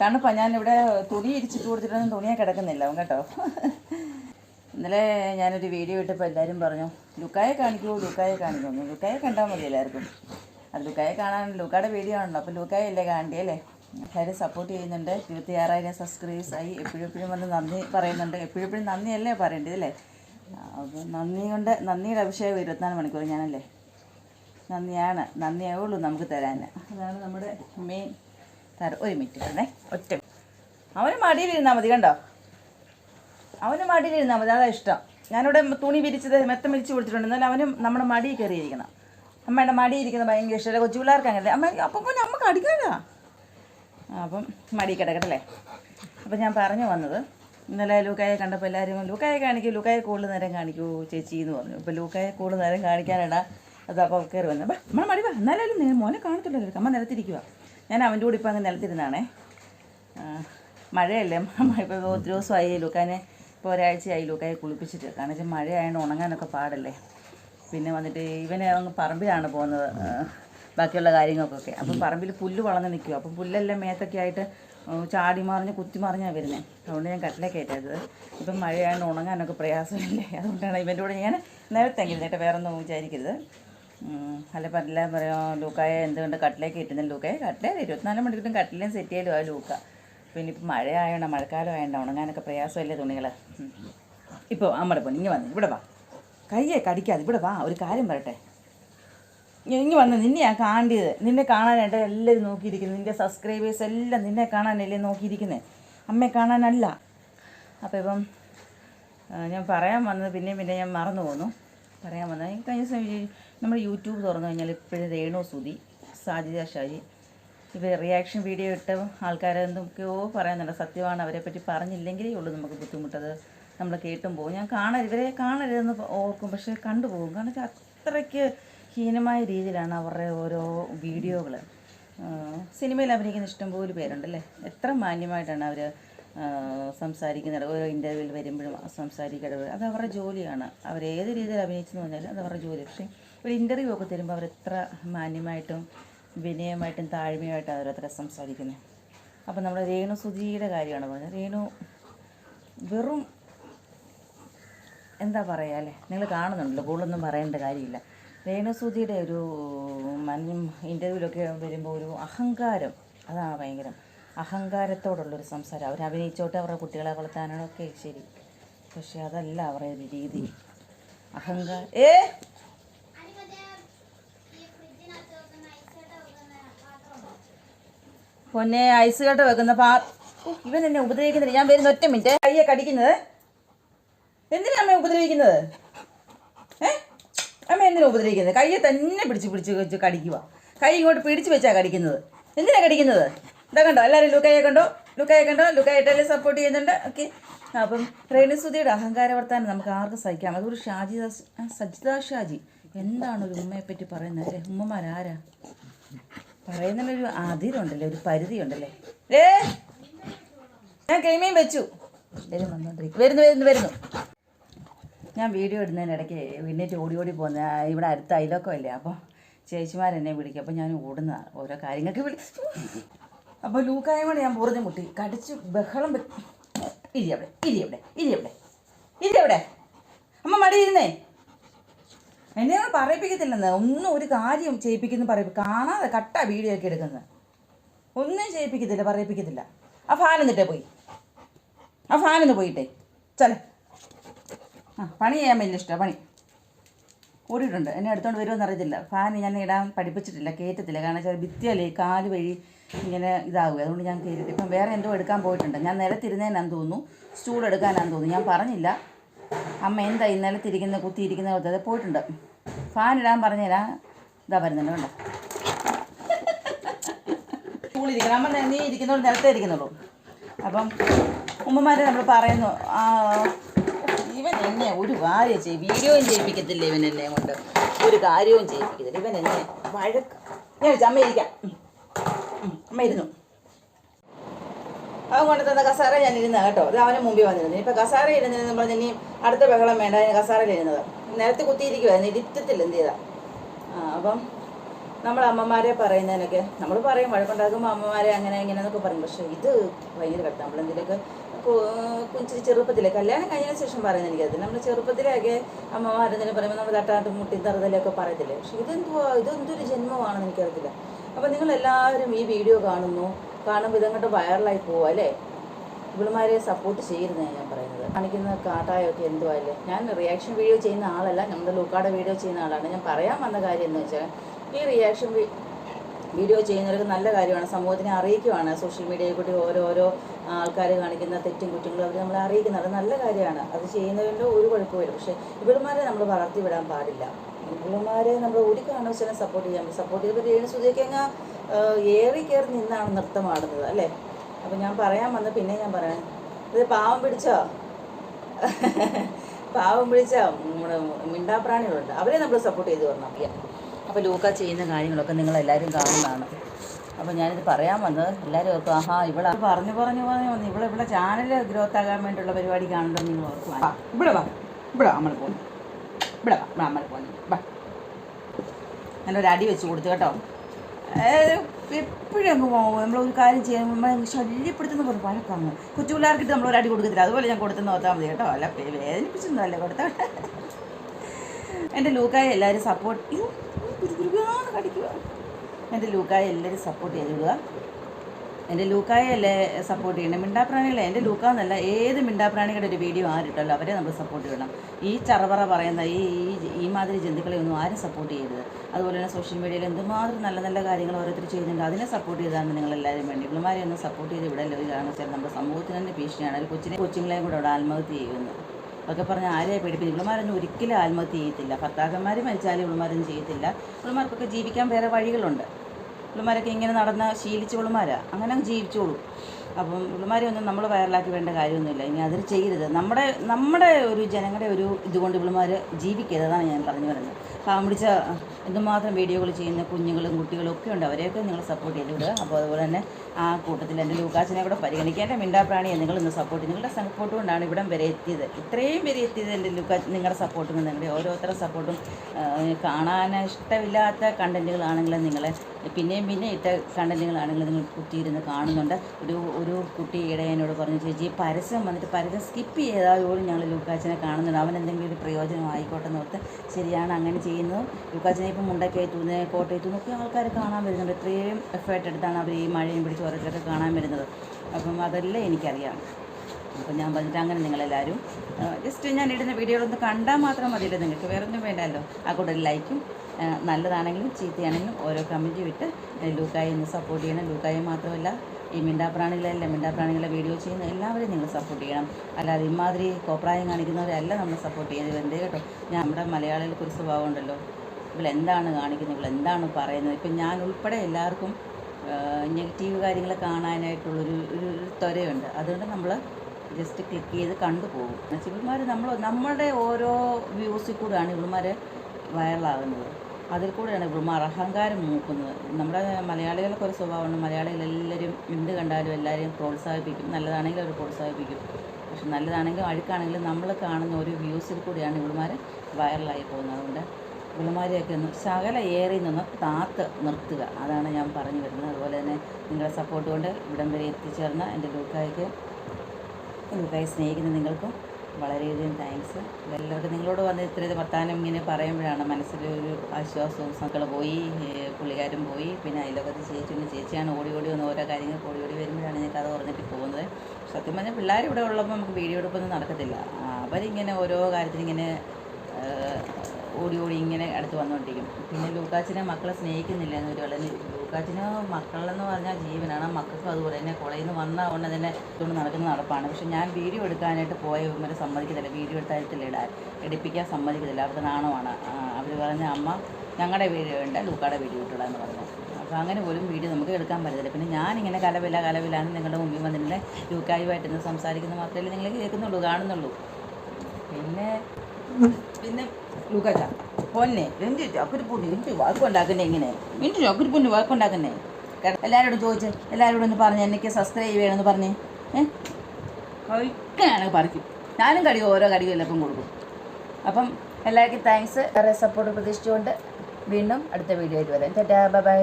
തണുപ്പാ ഞാനിവിടെ തുണി ഇരിച്ചിട്ട് കൊടുത്തിട്ടൊന്നും തുണിയെ കിടക്കുന്നില്ല കേട്ടോ. ഇന്നലെ ഞാനൊരു വീഡിയോ ഇട്ടപ്പോൾ എല്ലാവരും പറഞ്ഞു ലുക്കായെ കാണിക്കൂ ലുക്കായെ കാണിക്കുന്നു ലുക്കായെ കണ്ടാൽ മതി എല്ലാവർക്കും. അത് ലുക്കായെ കാണാൻ ലുക്കായുടെ വീഡിയോ ആണല്ലോ അപ്പോൾ ലുക്കായ അല്ലേ കാണണ്ടേ അല്ലേ? എല്ലാവരും സപ്പോർട്ട് ചെയ്യുന്നുണ്ട്. ഇരുപത്തി ആറായിരം സബ്സ്ക്രൈബേഴ്സ് ആയി. എപ്പോഴും എപ്പോഴും വന്ന് നന്ദി പറയുന്നുണ്ട്. എപ്പോഴും എപ്പോഴും നന്ദിയല്ലേ പറയേണ്ടത് അല്ലേ? അപ്പോൾ നന്ദി കൊണ്ട് നന്ദിയുടെ അഭിഷേകം ഇരുപത്തിനാല് മണിക്കൂർ ഞാനല്ലേ? നന്ദിയാണ്. നന്ദിയേ ഉള്ളൂ നമുക്ക് തരാൻ അതാണ് നമ്മുടെ മെയിൻ തരം ഒരു മിനിറ്റ് തന്നെ ഒറ്റ അവന് മടിയിലിരുന്നാൽ മതി കണ്ടോ? അവന് മടിയിലിരുന്നാൽ മതി അതാ ഇഷ്ടം. ഞാനിവിടെ തുണി വിരിച്ചത് മെത്തം വിരിച്ച് കൊടുത്തിട്ടുണ്ട് എന്നാലും അവനും നമ്മുടെ മടി കയറിയിരിക്കണം. അമ്മയുടെ മടി ഇരിക്കുന്നത് ഭയങ്കര ഇഷ്ടമല്ല കൊച്ചു പിള്ളേർക്ക് അങ്ങനെ അമ്മ അപ്പം പോലെ നമുക്ക് അടിക്കാനാ? അപ്പം മടി കിടക്കട്ടല്ലേ അപ്പം ഞാൻ പറഞ്ഞു വന്നത് ഇന്നലെ ലൂക്കായെ കണ്ടപ്പോൾ എല്ലാവരും ലൂക്കായെ കാണിക്കൂ ലൂക്കായെ കൂടുതൽ നേരം കാണിക്കൂ ചേച്ചി എന്ന് പറഞ്ഞു. ഇപ്പോൾ ലൂക്കായെ കൂടുതൽ നേരം കാണിക്കാനാണ് അത് അപ്പോൾ കയറി വന്നത്. നമ്മളെ മടി വാ എന്നാലും മോനെ കാണത്തില്ലല്ലോ അമ്മ നിലത്തിരിക്കുക ഞാൻ അവന്റെ കൂടെ ഇപ്പം അങ്ങ് നിലത്തിരുന്നാണേ. മഴയല്ലേ? മഴ ഇപ്പോൾ ഒത്തിരി ദിവസമായി ലൂക്കാനെ ഇപ്പോൾ ഒരാഴ്ചയായി ലൂക്കായെ കുളിപ്പിച്ചിട്ട് കാരണം വെച്ചാൽ മഴയായതുകൊണ്ട് ഉണങ്ങാനൊക്കെ പാടല്ലേ. പിന്നെ വന്നിട്ട് ഇവനെ അങ്ങ് പറമ്പിലാണ് പോകുന്നത് ബാക്കിയുള്ള കാര്യങ്ങൾക്കൊക്കെ. അപ്പം പറമ്പിൽ പുല്ല് വളർന്ന് നിൽക്കും അപ്പം പുല്ലെല്ലാം മേത്തൊക്കെ ആയിട്ട് ചാടി മറിഞ്ഞ് കുത്തി മറിഞ്ഞാണ് വരുന്നത് അതുകൊണ്ട് ഞാൻ കട്ടിലേക്ക് കയറ്റത് ഇപ്പം മഴയായതുകൊണ്ട് ഉണങ്ങാനൊക്കെ പ്രയാസമില്ലേ? അതുകൊണ്ടാണ് ഇവന്റെ കൂടെ ഞാൻ നേരത്തെ എങ്കിലും വേറെ ഒന്നും വിചാരിക്കരുത്. അല്ല പറഞ്ഞില്ല പറയാം ലൂക്കായ എന്തുകൊണ്ട് കട്ടിലേക്ക് കിട്ടുന്നില്ല ലൂക്കായ കട്ടിലേ ഇരുപത്തിനാല് മണിക്കൂറും കട്ടിലേയും സെറ്റ് ചെയ്യലും ആ ലൂക്ക. പിന്നെ ഇപ്പം മഴ ആയതുകൊണ്ട് മഴക്കാലം ആയതുകൊണ്ട് ഉണങ്ങാനൊക്കെ പ്രയാസമല്ലേ തുണികൾ ഇപ്പോൾ അമ്മടെ പോയി ഇങ്ങനെ വന്നു ഇവിടെ വാ. കയ്യെ കടിക്കാതെ ഇവിടെ വാ ഒരു കാര്യം പറയട്ടെ. ഇങ്ങ് വന്ന് നിന്നെയാ കാണ്ടിയത് നിന്നെ കാണാനായിട്ട് എല്ലാവരും നോക്കിയിരിക്കുന്നത് നിന്റെ സബ്സ്ക്രൈബേഴ്സ് എല്ലാം നിന്നെ കാണാനല്ലേ നോക്കിയിരിക്കുന്നത് അമ്മയെ കാണാനല്ല. അപ്പോൾ ഇപ്പം ഞാൻ പറയാൻ വന്നത് പിന്നെയും പിന്നെ ഞാൻ മറന്നു പോന്നു. പറയാൻ വന്നത്. എനിക്ക് കഴിഞ്ഞ ദിവസം നമ്മൾ യൂട്യൂബ് തുറന്നു കഴിഞ്ഞാൽ ഇപ്പോഴും രേണു സുതി സാജിത ഷാജി ഇവർ റിയാക്ഷൻ വീഡിയോ ഇട്ട ആൾക്കാരെന്തൊക്കെയോ പറയുന്നുണ്ട്. സത്യമാണ് അവരെ പറ്റി പറഞ്ഞില്ലെങ്കിലേ ഉള്ളൂ നമുക്ക് ബുദ്ധിമുട്ടത്. നമ്മൾ കേട്ടും പോകും. ഞാൻ കാണരുത് ഇവരെ കാണരുതെന്ന് ഓർക്കും പക്ഷേ കണ്ടുപോകും കാരണം വെച്ചാൽ അത്രയ്ക്ക് ഹീനമായ രീതിയിലാണ് അവരുടെ ഓരോ വീഡിയോകൾ സിനിമയിൽ അഭിനയിക്കുന്ന ഇഷ്ടംപോലെ പേരുണ്ടല്ലേ? എത്ര മാന്യമായിട്ടാണ് അവർ സംസാരിക്കുന്നത് ഓരോ ഇന്റർവ്യൂവിൽ വരുമ്പോഴും സംസാരിക്കുന്നത് അത് അവരുടെ ജോലിയാണ്. അവർ ഏത് രീതിയിൽ അഭിനയിച്ചെന്ന് പറഞ്ഞാലും അത് അവരുടെ ജോലി. പക്ഷേ ഒരു ഇന്റർവ്യൂ ഒക്കെ തരുമ്പോൾ അവർ എത്ര മാന്യമായിട്ടും വിനയമായിട്ടും താഴ്മയായിട്ടും അവരത്ര സംസാരിക്കുന്നത് അപ്പം നമ്മുടെ രേണു സുധിയുടെ കാര്യമാണ് പറഞ്ഞത്. രേണു വെറും എന്താ പറയുക അല്ലേ? നിങ്ങൾ കാണുന്നുണ്ടല്ലോ കൂടുതലൊന്നും പറയേണ്ട കാര്യമില്ല. രേണു സുധിയുടെ ഒരു മഞ്ഞും ഇന്റർവ്യൂവിലൊക്കെ വരുമ്പോൾ ഒരു അഹങ്കാരം. അതാണ് ഭയങ്കരം. അഹങ്കാരത്തോടുള്ളൊരു സംസാരം. അവർ അഭിനയിച്ചോട്ടെ അവരുടെ കുട്ടികളെ വളർത്താനൊക്കെ ശരി. പക്ഷെ അതല്ല അവരുടെ ഒരു രീതി. അഹങ്കാര ഏ? പൊന്നെ ഐസ് കട്ട വെക്കുന്ന പാ ഇവൻ എന്നെ ഉപദ്രവിക്കുന്നില്ല. ഞാൻ വരുന്ന ഒറ്റ മിനിറ്റ്. കയ്യെ കടിക്കുന്നത്? എന്തിനാ അമ്മ ഉപദ്രവിക്കുന്നത്? ഏ? അമ്മ എന്തിനാ ഉപദ്രവിക്കുന്നത്? കയ്യെ തന്നെ പിടിച്ച് പിടിച്ച് വെച്ച് കടിക്കുക കൈ ഇങ്ങോട്ട് പിടിച്ച് വെച്ചാ കടിക്കുന്നത്. എന്തിനാ കടിക്കുന്നത്? ഇതാ കണ്ടോ? എല്ലാവരും ലുക്കയെ കണ്ടോ? ലുക്കയെ കണ്ടോ? ലുക്കായിട്ടല്ലേ സപ്പോർട്ട് ചെയ്യുന്നുണ്ട്. ഓക്കെ അപ്പം രേണുസുതിയുടെ അഹങ്കാര വർത്താനം നമുക്ക് ആർക്കും സഹിക്കാം. അതൊരു ഷാജി സജിത ഷാജി. എന്താണ് ഒരു ഉമ്മയെ പറ്റി പറയുന്നത്? അല്ലേ? ഉമ്മമാരാരാ? പറയുന്നതിനൊരു അതിരുണ്ടല്ലേ? ഒരു പരിധി ഉണ്ടല്ലേ ഏ? ഞാൻ കൈമയും വെച്ചു. വന്നോണ്ടിരിക്കും. വരുന്നു വരുന്നു വരുന്നു. ഞാൻ വീഡിയോ ഇടുന്നതിനിടയ്ക്ക് വിന്നിട്ട് ഓടി ഓടി പോകുന്ന ഇവിടെ അടുത്ത അയലൊക്കെ അല്ലേ അപ്പോൾ ചേച്ചിമാരെന്നെ വിളിക്കും. അപ്പോൾ ഞാൻ ഓടുന്ന ഓരോ കാര്യങ്ങൾക്ക് വിളി അപ്പോൾ ലൂക്കായ കൊണ്ട് ഞാൻ പൊറിഞ്ഞു മുട്ടി കടിച്ച് ബഹളം ഇരി അവിടെ ഇരി അവിടെ ഇരി അവിടെ ഇരി അവിടെ. അമ്മ മടിയിരുന്നേ എന്നെ ഒന്നും പറയിപ്പിക്കത്തില്ലെന്ന്. ഒന്നും ഒരു കാര്യം ചെയ്യിപ്പിക്കുന്നു പറയും കാണാതെ കട്ട വീഡിയോ ഒക്കെ എടുക്കുന്നത്. ഒന്നും ചെയ്യിപ്പിക്കത്തില്ല പറയിപ്പിക്കത്തില്ല. ആ ഫാൻ എന്നിട്ടേ പോയി. ആ ഫാനിന്ന് പോയിട്ടേ. ചല. ആ പണി ചെയ്യാൻ വലിയ ഇഷ്ടമാണ് പണി. കൂടിയിട്ടുണ്ട്. എന്നെ എടുത്തോണ്ട് വരുമെന്ന് അറിയത്തില്ല. ഫാൻ ഞാൻ ഇടാൻ പഠിപ്പിച്ചിട്ടില്ല കയറ്റത്തില്ല കാരണം വെച്ചാൽ ഭിത്തിയല്ലേ കാൽ വഴി ഇങ്ങനെ ഇതാവുക. അതുകൊണ്ട് ഞാൻ കയറിയിട്ട് ഇപ്പം വേറെ എന്തോ എടുക്കാൻ പോയിട്ടുണ്ട്. ഞാൻ നിലത്തിരുന്നതിനാന്ന് തോന്നുന്നു. സ്റ്റൂൾ എടുക്കാനാന്ന് തോന്നുന്നു. ഞാൻ പറഞ്ഞില്ല. അമ്മ എന്താ ഈ തിരിക്കുന്ന കുത്തിയിരിക്കുന്ന കൊടുത്തത് പോയിട്ടുണ്ട്. ഫാൻ ഇടാൻ പറഞ്ഞുതരാ ഇതാ വരുന്നുണ്ട് കണ്ടോ? സ്റ്റൂളിരിക്കണം അമ്മ നീ ഇരിക്കുന്നോണ്ട് നിലത്തേ ഇരിക്കുന്നുള്ളൂ. അപ്പം ഉമ്മമാരെ നമ്മൾ പറയുന്നു ഇവൻ എന്നെ ഒരു കാര്യം ചെയ്യും വീഡിയോയും ചെയ്യിപ്പിക്കത്തില്ല ഇവൻ എന്നെ കൊണ്ട്. ഒരു കാര്യവും ചെയ്യിപ്പിക്കത്തില്ല. ഇവൻ എന്നെ വഴക്ക്. ഞാൻ വെച്ചാൽ അമ്മ ഇരിക്കാം. അമ്മ ഇരുന്നു. അവൻ കൊണ്ട് തന്ന കസാര ഞാൻ ഇരുന്ന കേട്ടോ. അത് അവന് മുമ്പിൽ വന്നിരുന്നു. ഇപ്പം കസാര ഇരുന്നിരുന്നു പറഞ്ഞ് ഇനി അടുത്ത ബഹളം വേണ്ട. ഞാൻ കസാരയിൽ ഇരുന്നത്. നിലത്ത് കുത്തിയിരിക്കുമായിരുന്നു ഇരുത്തത്തില്ല എന്ത് ചെയ്താ? അപ്പം നമ്മൾ അമ്മമാരെ പറയുന്നതിനൊക്കെ നമ്മൾ പറയും. വഴക്കുണ്ടാക്കുമ്പോൾ അമ്മമാരെ അങ്ങനെ ഇങ്ങനെ എന്നൊക്കെ പറയും. പക്ഷേ ഇത് ഭയങ്കര കഷ്ടം. നമ്മളെന്തെങ്കിലുമൊക്കെ കുഞ്ചിരി ചെറുപ്പത്തിലെ. കല്യാണം കഴിഞ്ഞതിന് ശേഷം പറയുന്നത് എനിക്കത് നമ്മൾ ചെറുപ്പത്തിലെയൊക്കെ അമ്മമാരെന്തെങ്കിലും പറയുമ്പോൾ നമ്മൾ തട്ടാട്ട് മുട്ടി തറുതലൊക്കെ പറയത്തില്ലേ. പക്ഷെ ഇതെന്തുവാ? ഇതെന്തൊരു ജന്മമാണെന്ന് എനിക്കറിയത്തില്ല. അപ്പോൾ നിങ്ങളെല്ലാവരും ഈ വീഡിയോ കാണുന്നു. കാണുമ്പോൾ ഇതങ്ങോട്ട് വൈറലായി പോവുക അല്ലേ? ഇവളുമാരെ സപ്പോർട്ട് ചെയ്യരുതെന്നാണ് ഞാൻ പറയുന്നത്. കാണിക്കുന്ന കാട്ടായൊക്കെ എന്തുവാ അല്ലേ? ഞാൻ റിയാക്ഷൻ വീഡിയോ ചെയ്യുന്ന ആളല്ല. നമ്മുടെ ലൂക്കാടെ വീഡിയോ ചെയ്യുന്ന ആളാണ്. ഞാൻ പറയാൻ വന്ന കാര്യം എന്ന് വെച്ചാൽ ഈ റിയാക്ഷൻ വീഡിയോ ചെയ്യുന്നവർക്ക് നല്ല കാര്യമാണ്. സമൂഹത്തിനെ അറിയിക്കുവാണ്. സോഷ്യൽ മീഡിയയിൽ കൂടി ഓരോരോ ആൾക്കാർ കാണിക്കുന്ന തെറ്റും കുറ്റങ്ങളും അവർ നമ്മളെ അറിയിക്കുന്നത് നല്ല കാര്യമാണ്. അത് ചെയ്യുന്നതിന്റെ ഒരു കുഴപ്പമില്ല പക്ഷേ ഇവളുമാരെ നമ്മൾ വളർത്തി വിടാൻ പാടില്ല. ഇവളുമാരെ നമ്മൾ ഒരു കാരണവശാലും സപ്പോർട്ട് ചെയ്യാൻ സപ്പോർട്ട് ചെയ്തപ്പോൾ രേണു സുധിയൊക്കെ ഏറി കയറി നിന്നാണ് നൃത്തമാടുന്നത് അല്ലേ? അപ്പം ഞാൻ പറയാൻ വന്ന പിന്നെ ഞാൻ പറയാം. ഇത് പാവം പിടിച്ചോ? പാവം പിടിച്ച? നമ്മുടെ മിണ്ടാപ്രാണികളുണ്ട്. അവരെ നമ്മൾ സപ്പോർട്ട് ചെയ്ത് വരണം അപ്പോൾ ലൂക്ക ചെയ്യുന്ന കാര്യങ്ങളൊക്കെ നിങ്ങളെല്ലാവരും കാണുന്നതാണ്. അപ്പോൾ ഞാനിത് പറയാൻ വന്നത് എല്ലാവരും ഓർക്കും ആഹാ ഇവിടെ പറഞ്ഞു പറഞ്ഞു പറഞ്ഞു വന്നു ഇവിടെ ഇവിടെ ചാനൽ ഗ്രോത്ത് ആകാൻ വേണ്ടിയുള്ള പരിപാടി കാണുമ്പോൾ നിങ്ങൾ ഓർക്കും. ഇവിടെ വാ ഇവിടെ നമ്മൾ പോകുന്നു ഇവിടെ വാ നമ്മൾ പോകുന്നു വാ. നല്ലൊരു അടി വെച്ച് കൊടുത്തു കേട്ടോ. എപ്പോഴും അങ്ങ് പോകും നമ്മളൊരു കാര്യം ചെയ്യാൻ നമ്മളെ ശല്യപ്പെടുത്തുന്ന പോലെ വഴക്കാണ്. കൊച്ചു പിള്ളേർക്കിട്ട് നമ്മളൊരു അടി കൊടുക്കത്തില്ല. അതുപോലെ ഞാൻ കൊടുത്തെന്ന് നോക്കാൻ മതി കേട്ടോ. അല്ല വേദനിപ്പിച്ചൊന്നും അല്ല കൊടുത്ത എന്റെ ലൂക്കായ എല്ലാവരും സപ്പോർട്ട് ഗുരുഗുരുവാണ് കടിക്കുക. എന്റെ ലൂക്കായ എല്ലാവരും സപ്പോർട്ട് ചെയ്ത് വിടുക. എന്റെ ലൂക്കായ അല്ലേ സപ്പോർട്ട് ചെയ്യണം? മിണ്ടാപ്രാണികളെ എന്റെ ലൂക്ക എന്നല്ല ഏത് മിണ്ടാപ്രാണികളുടെ ഒരു വീഡിയോ ആരിട്ടല്ലോ അവരെ നമ്മൾ സപ്പോർട്ട് ചെയ്യണം. ഈ ചറവറ പറയുന്ന ഈ ഈ- മാതിരി ജന്തുക്കളെ ഒന്നും ആരും സപ്പോർട്ട് ചെയ്യരുത്. അതുപോലെ തന്നെ സോഷ്യൽ മീഡിയയിൽ എന്തുമാത്രം നല്ല നല്ല കാര്യങ്ങൾ ഓരോരുത്തർ ചെയ്യുന്നുണ്ട് അതിനെ സപ്പോർട്ട് ചെയ്താണ് നിങ്ങൾ എല്ലാവരും വേണ്ടി. ഇവളുമാരെ ഒന്ന് സപ്പോർട്ട് ചെയ്ത് ഇവിടെ ഒരു കാരണം വെച്ചാൽ നമ്മുടെ സമൂഹത്തിന് തന്നെ ഭീഷണിയാണ്. അതിൽ കൊച്ചിനെ കൊച്ചുങ്ങളെയും കൂടെ അവിടെ ആത്മഹത്യ ചെയ്യുന്നു. അതൊക്കെ പറഞ്ഞാൽ ആരെയും പേടിപ്പിക്കും ഇവളുമാരൊന്നും ഒരിക്കലും ആത്മഹത്യ ചെയ്യത്തില്ല. ഭർത്താക്കന്മാർ മരിച്ചാലും ഇവളുമാരൊന്നും ചെയ്യത്തില്ല. ഇവളുമാർക്കൊക്കെ ജീവിക്കാൻ വേറെ വഴികളുണ്ട്. ഇവളുമാരൊക്കെ ഇങ്ങനെ നടന്ന ശീലിച്ച ഇവളുമാരാ? അങ്ങനെ അങ്ങ് ജീവിച്ചോളൂ. അപ്പം ഇവളുമാരെ ഒന്നും നമ്മൾ വൈറലാക്കി വേണ്ട കാര്യമൊന്നുമില്ല. ഇനി അതിൽ ചെയ്യരുത്. നമ്മുടെ നമ്മുടെ ഒരു ജനങ്ങളുടെ ഒരു ഇതുകൊണ്ട് ഇവളുമാർ ജീവിക്കരുതെന്നാണ് ഞാൻ പറഞ്ഞു വരുന്നത്. പാവം എന്തുമാത്രം വീഡിയോകൾ ചെയ്യുന്ന കുഞ്ഞുങ്ങളും കുട്ടികളും ഒക്കെ ഉണ്ട്. അവരെയൊക്കെ നിങ്ങൾ സപ്പോർട്ട് ചെയ്ത് വിടുക. അപ്പോൾ അതുപോലെ തന്നെ ആ കൂട്ടത്തിൽ എന്റെ ലൂക്കാച്ചിനെ കൂടെ പരിഗണിക്കേണ്ട മിണ്ടാപ്രാണിയെ നിങ്ങൾ ഇന്ന് സപ്പോർട്ട് നിങ്ങളുടെ സപ്പോർട്ട് കൊണ്ടാണ് ഇവിടം വരെ എത്തിയത്. ഇത്രയും വരെ എത്തിയത് എന്റെ ലൂക്കാ നിങ്ങളുടെ സപ്പോർട്ടും നിങ്ങളുടെ ഓരോരുത്തരുടെ സപ്പോർട്ടും കാണാൻ ഇഷ്ടമില്ലാത്ത കണ്ടന്റുകളാണെങ്കിലും നിങ്ങളെ പിന്നെയും പിന്നെ ഇട്ട കണ്ടന്റുകളാണെങ്കിൽ നിങ്ങൾ കുത്തിയിരുന്ന് കാണുന്നുണ്ട്. ഒരു ഒരു കുട്ടി ഇട എന്നോട് പറഞ്ഞു ചേച്ചി പരസ്യം വന്നിട്ട് പരസ്യം സ്കിപ്പ് ചെയ്താൽ പോലും ഞങ്ങൾ ലൂക്കാച്ചനെ കാണുന്നുണ്ട്. അവൻ എന്തെങ്കിലും ഒരു പ്രയോജനം ആയിക്കോട്ടെ എന്ന് ഓർത്ത് ശരിയാണ് അങ്ങനെ ചെയ്യുന്നത് ലൂക്കാച്ചനെ ഇപ്പം മുണ്ടക്കയത്തുനിന്ന് കോട്ടയത്തുനിന്ന് ഒക്കെ ആൾക്കാർ കാണാൻ വരുന്നുണ്ട്. ഇത്രയും എഫേർട്ട് എടുത്താണ് അവർ ഈ മഴയും പിടിച്ച് ഓരോരുത്തരൊക്കെ കാണാൻ വരുന്നത്. അപ്പം അതെല്ലാം എനിക്കറിയാം. അപ്പം ഞാൻ പറഞ്ഞിട്ട് അങ്ങനെ നിങ്ങളെല്ലാവരും ജസ്റ്റ് ഞാൻ ഇടുന്ന വീഡിയോകളൊന്ന് കണ്ടാൽ മാത്രം മതിയല്ലോ നിങ്ങൾക്ക്. വേറെ ഒന്നും വേണ്ടല്ലോ. ആ കൂടെ ഒരു ലൈക്കും നല്ലതാണെങ്കിലും ചീത്തയാണെങ്കിലും ഓരോ കമന്റ് വിട്ട് ലൂക്കായി ഒന്ന് സപ്പോർട്ട് ചെയ്യണം. ലൂക്കായി മാത്രമല്ല ഈ മിണ്ടാപ്രാണികളെല്ല മിണ്ടാപ്രാണികളെ വീഡിയോ ചെയ്യുന്ന എല്ലാവരും നിങ്ങൾ സപ്പോർട്ട് ചെയ്യണം. അല്ലാതെ ഇമാതിരി കോപ്രായം കാണിക്കുന്നവരല്ല നമ്മൾ സപ്പോർട്ട് ചെയ്യുന്നത്. എന്തേ കേട്ടോ ഞാൻ നമ്മുടെ മലയാളികൾക്ക് ഒരു സ്വഭാവം ഉണ്ടല്ലോ. ഇവളെന്താണ് കാണിക്കുന്നത്? ഇവളെന്താണ് പറയുന്നത്? ഇപ്പം ഞാൻ ഉൾപ്പെടെ എല്ലാവർക്കും നെഗറ്റീവ് കാര്യങ്ങൾ കാണാനായിട്ടുള്ളൊരു ഒരു ത്വരയുണ്ട്. അതുകൊണ്ട് നമ്മൾ ജസ്റ്റ് ക്ലിക്ക് ചെയ്ത് കണ്ടുപോകും എന്നുവെച്ചാൽ ഇവന്മാർ നമ്മൾ നമ്മളുടെ ഓരോ വ്യൂസിൽ കൂടെയാണ് ഇവന്മാർ വൈറലാകുന്നത് അതിൽ കൂടെയാണ് ഇവന്മാർ അഹങ്കാരം മൂക്കുന്നത്. നമ്മുടെ മലയാളികൾക്ക് ഒരു സ്വഭാവമുണ്ട്. മലയാളികൾ എല്ലാവരും എന്ത് കണ്ടാലും എല്ലാവരെയും പ്രോത്സാഹിപ്പിക്കും. നല്ലതാണെങ്കിൽ അവർ പ്രോത്സാഹിപ്പിക്കും. പക്ഷെ നല്ലതാണെങ്കിലും അഴുക്കാണെങ്കിലും നമ്മൾ കാണുന്ന ഒരു വ്യൂസിൽ കൂടിയാണ് ഇവന്മാർ വൈറലായി പോകുന്നത്. അതുകൊണ്ട് ഇവളുമാരെയൊക്കെ ഒന്ന് ശകല ഏറി നിന്ന് താത്ത് നിർത്തുക. അതാണ് ഞാൻ പറഞ്ഞു വരുന്നത്. അതുപോലെ തന്നെ നിങ്ങളുടെ സപ്പോർട്ട് കൊണ്ട് ഇവിടം വരെ എത്തിച്ചേർന്ന എന്റെ ലൂക്കായ്ക്ക് ലൂക്കായി സ്നേഹിക്കുന്ന നിങ്ങൾക്കും വളരെയധികം താങ്ക്സ് എല്ലാവർക്കും നിങ്ങളോട് വന്ന് ഇത്ര വർത്താനം ഇങ്ങനെ പറയുമ്പോഴാണ് മനസ്സിലൊരു ആശ്വാസവും മക്കൾ പോയി പുള്ളിക്കാരും പോയി. പിന്നെ അതിലൊക്കെ ചേച്ചിയുണ്ട് ചേച്ചിയാണ് ഓടി ഓടി വന്ന് ഓരോ കാര്യങ്ങൾ ഓടി ഓടി വരുമ്പോഴാണ് ഞാൻ കഥ പറഞ്ഞിട്ട് പോകുന്നത്. സത്യം പറഞ്ഞാൽ പിള്ളേർ ഇവിടെ ഉള്ളപ്പോൾ നമുക്ക് വീഡിയോ എടുപ്പൊന്നും നടക്കത്തില്ല. അവരിങ്ങനെ ഓരോ കാര്യത്തിനിങ്ങനെ ഓടി ഓടി ഇങ്ങനെ അടുത്ത് വന്നുകൊണ്ടിരിക്കും പിന്നെ ലൂക്കാച്ചിനെ മക്കളെ സ്നേഹിക്കുന്നില്ല എന്നൊരു വളരെ ലൂക്കാച്ചിന് മക്കളെന്ന് പറഞ്ഞാൽ ജീവനാണ്. മക്കൾക്കും അതുപോലെ തന്നെ കുളയിൽ നിന്ന് വന്നാൽ ഉടനെ തന്നെ ഇതുകൊണ്ട് നടക്കുന്ന നടപ്പാണ്. പക്ഷെ ഞാൻ വീഡിയോ എടുക്കാനായിട്ട് പോയ ഇവരെ സമ്മതിക്കത്തില്ല. വീഡിയോ എടുത്തായിട്ടില്ല ഇടാൻ എടുപ്പിക്കാൻ സമ്മതിക്കത്തില്ല. അവരുടെ നാണമാണ്. അവർ പറഞ്ഞ അമ്മ ഞങ്ങളുടെ വീഡിയോ വേണ്ട ലൂക്കാടെ വീഡിയോ ഇട്ടിടാന്ന് പറഞ്ഞു. അപ്പോൾ അങ്ങനെ പോലും വീഡിയോ നമുക്ക് എടുക്കാൻ പറ്റത്തില്ല. പിന്നെ ഞാനിങ്ങനെ കലവില കലവിലാന്ന് നിങ്ങളുടെ മുമ്പിൽ വന്നിട്ടുണ്ടെങ്കിൽ ലൂക്കായുമായിട്ട് സംസാരിക്കുന്ന മാത്രമേ നിങ്ങൾ കേൾക്കുന്നുള്ളൂ കാണുന്നുള്ളൂ. പിന്നെ പിന്നെ ലുഗജ. പൊന്നെ എന്ത് ചക്കരി പൊണ്ണി എന്ത് വഴക്കുണ്ടാക്കുന്നേ ഇങ്ങനെ? എന്ത് ചക്കരി പൊണ്ണി വാക്കുണ്ടാക്കുന്നേ? എല്ലാവരോടും ചോദിച്ച് എല്ലാവരോടും ഒന്ന് പറഞ്ഞ് എനിക്ക് സബ്സ്ക്രൈബ് ചെയ്യണമെന്ന് പറഞ്ഞേ. ഏ? കഴിക്കാനാണെങ്കിൽ പറിക്കും. ഞാനും കടി ഓരോ കടിയും എല്ലാവർക്കും കൊടുക്കും. അപ്പം എല്ലാവർക്കും താങ്ക്സ് ഏറെ സപ്പോർട്ട് പ്രതീക്ഷിച്ചുകൊണ്ട് വീണ്ടും അടുത്ത വീഡിയോ ആയിട്ട് വരാം. Tata bye